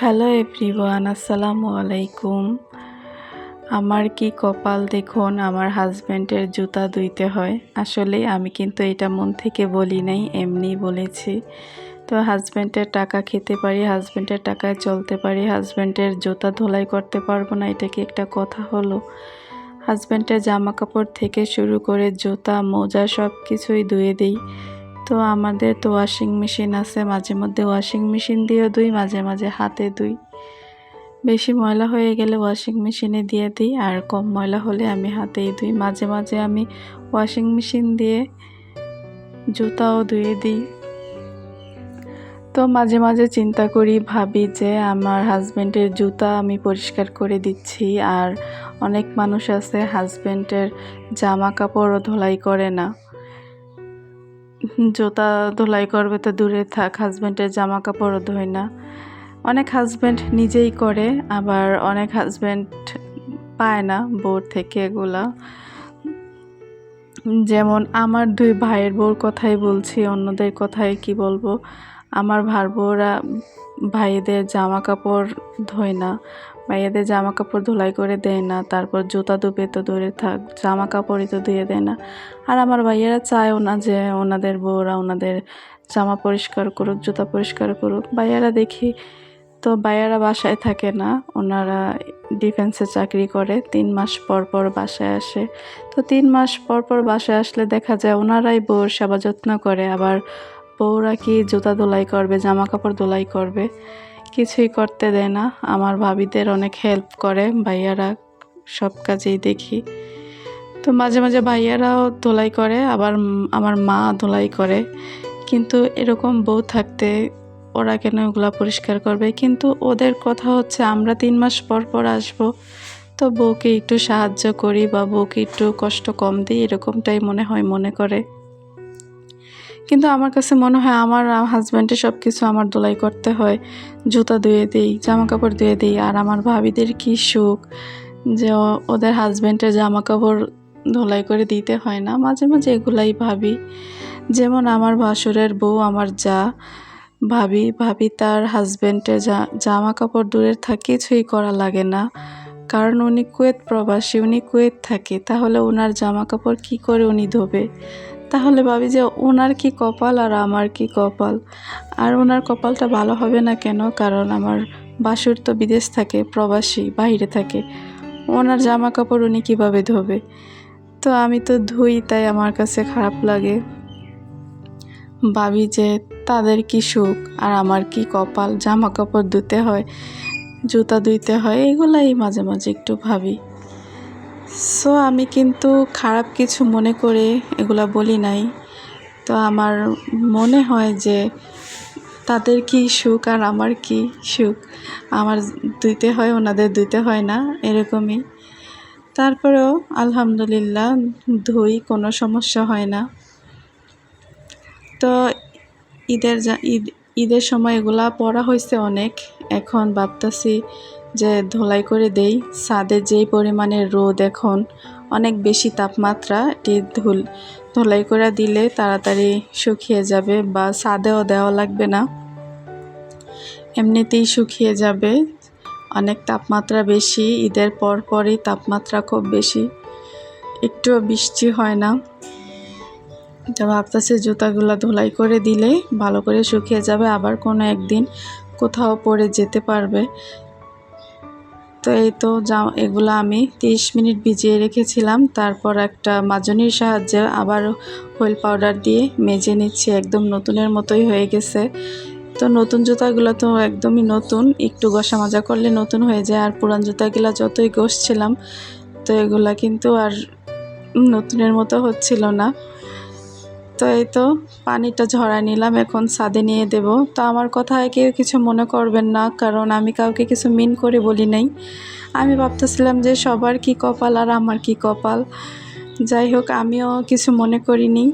Hello everyone, আসসালামু আলাইকুম। আমার কি কপাল দেখুন, আমার হাজব্যান্ডের জুতা ধুইতে হয়। আসলে আমি কিন্তু এটা মন থেকে বলি নাই এমনি বলেছি। তো হাজব্যান্ডের টাকা খেতে পারি হাজব্যান্ডের টাকায় চলতে পারি হাজব্যান্ডের জুতা ধোলাই করতে পারব না, এটা কি একটা কথা হলো? হাজব্যান্ডের জামা কাপড় থেকে শুরু করে জুতা, মোজা সব কিছুই ধুয়ে দিই। তো আমাদের তো ওয়াশিং মেশিন আছে, মাঝে মধ্যে ওয়াশিং মেশিন দিয়েও ধুই মাঝে মাঝে হাতে ধুই বেশি ময়লা হয়ে গেলে ওয়াশিং মেশিনে দিয়ে দিই, আর কম ময়লা হলে আমি হাতেই ধুই মাঝে মাঝে আমি ওয়াশিং মেশিন দিয়ে জুতাও ধুয়ে দিই। তো মাঝে মাঝে চিন্তা করি, ভাবি যে আমার হাজব্যান্ডের জুতা আমি পরিষ্কার করে দিচ্ছি, আর অনেক মানুষ আছে হাজব্যান্ডের জামা কাপড়ও ধোলাই করে না। জুতা ধোলাই করবে তো দূরে থাক হাজব্যান্ডের জামা কাপড়ও ধোয় না। অনেক হাজব্যান্ড নিজেই করে, আবার অনেক হাজব্যান্ড পায় না বউর থেকে এগুলা। যেমন আমার দুই ভাইয়ের বউর কথাই বলছি, অন্যদের কথাই কি বলব? আমার ভার বউরা ভাইদের জামা কাপড় ধোয় না। ভাইয়াদের জামা কাপড় ধুলাই করে দেয় না, তারপর জুতা ধুবে তো দূরে থাক জামা কাপড়ই তো ধুয়ে দেয় না। আর আমার ভাইয়েরা চায়ও না যে ওনাদের বউরা ওনাদের জামা পরিষ্কার করুক, জুতা পরিষ্কার করুক। ভাইয়ারা দেখি তো ভাইয়ারা বাসায় থাকে না, ওনারা ডিফেন্সে চাকরি করে, তিন মাস পর পর বাসায় আসে। তো তিন মাস পর পর বাসায় আসলে দেখা যায় ওনারাই বউর সেবা যত্ন করে, আবার বউরা কি জুতা ধোলাই করবে জামা কাপড় ধোলাই করবে? কিছুই করতে দেয় না। আমার ভাবিদের অনেক হেল্প করে, ভাইয়ারা সব কাজেই দেখি। তো মাঝে মাঝে ভাইয়ারাও ধোলাই করে, আবার আমার মা ধোলাই করে। কিন্তু এরকম বউ থাকতে ওরা কেন ওগুলা পরিষ্কার করবে? কিন্তু ওদের কথা হচ্ছে, আমরা তিন মাস পর পর আসব। তো বউকে একটু সাহায্য করি বা বউকে একটু কষ্ট কম দিই, এরকমটাই মনে হয় মনে করে। কিন্তু আমার কাছে মনে হয় আমার হাজব্যান্ডের সব কিছু আমার দোলাই করতে হয়। জুতা ধুয়ে দিই জামা কাপড় ধুয়ে দিই, আর আমার ভাবিদের কি সুখ যে ওদের হাজব্যান্ডের জামা কাপড় ধোলাই করে দিতে হয় না। মাঝে মাঝে এগুলাই ভাবি। যেমন আমার ভাসুরের বউ, আমার যা ভাবি ভাবি তার হাজব্যান্ডের জামা কাপড় দূরের থাকে, কিছুই করা লাগে না। কারণ উনি কুয়েত প্রবাসী, উনি কুয়েত থাকে, তাহলে ওনার জামা কাপড় কী করে উনি ধোবে? তাহলে ভাবি যে ওনার কি কপাল আর আমার কি কপাল? আর ওনার কপালটা ভালো হবে না কেন? কারণ আমার বাসুর তো বিদেশ থাকে, প্রবাসী, বাইরে থাকে। ওনার জামা কাপড় উনি কীভাবে ধোবে? তো আমি তো ধুই, তাই আমার কাছে খারাপ লাগে। ভাবি যে তাদের কি সুখ আর আমার কি কপাল? জামা কাপড় ধুতে হয়, জুতা ধুইতে হয়, এগুলাই মাঝে মাঝে একটু ভাবি। সো আমি কিন্তু খারাপ কিছু মনে করে এগুলা বলি নাই। তো আমার মনে হয় যে তাদের কি সুখ আর আমার কি সুখ? আমার দুইতে হয়, ওনাদের দুইতে হয় না, এরকমই। তারপরেও আলহামদুলিল্লাহ ধুই, কোনো সমস্যা হয় না। তো ঈদের ঈদ ঈদের সময় এগুলা পড়া হয়েছে অনেক। এখন ভাবতেছি যে ধোলাই করে দেই। ছাদে যেই পরিমাণে রোদ এখন, অনেক বেশি তাপমাত্রা এটি ধুল ধোলাই করে দিলে তাড়াতাড়ি শুকিয়ে যাবে বা ছাদেও দেওয়া লাগবে না। এমনিতেই শুকিয়ে যাবে। অনেক তাপমাত্রা বেশি, ঈদের পর পরই তাপমাত্রা খুব বেশি। একটুও বৃষ্টি হয় না। তো ভাবতেছে জুতাগুলো ধোলাই করে দিলে ভালো করে শুকিয়ে যাবে, আবার কোনো একদিন কোথাও পরে যেতে পারবে। তো এই তো যা এগুলো আমি 30 মিনিট ভিজিয়ে রেখেছিলাম। তারপর একটা মাজনির সাহায্যে আবার হুইল পাউডার দিয়ে মেজে নিচ্ছি, একদম নতুনের মতোই হয়ে গেছে। তো নতুন জুতাগুলো তো একদমই নতুন, একটু ঘষা মাজা করলে নতুন হয়ে যায়। আর পুরান জুতাগুলো যতই ঘষছিলাম, তো এগুলা কিন্তু আর নতুনের মতো হচ্ছিল না। তো এই তো, পানিটা ঝরাই নিলাম, এখন ছাদে নিয়ে দেব। তো আমার কথায় কেউ কিছু মনে করবেন না, কারণ আমি কাউকে কিছু মিন করে বলি নাই। আমি ভাবতেছিলাম যে সবার কি কপাল আর আমার কি কপাল। যাই হোক, আমিও কিছু মনে করিনি।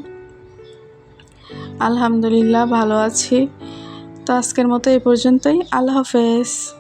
আলহামদুলিল্লাহ, ভালো আছি। তো আজকের মতো এই পর্যন্তই, আল্লাহ হাফেজ।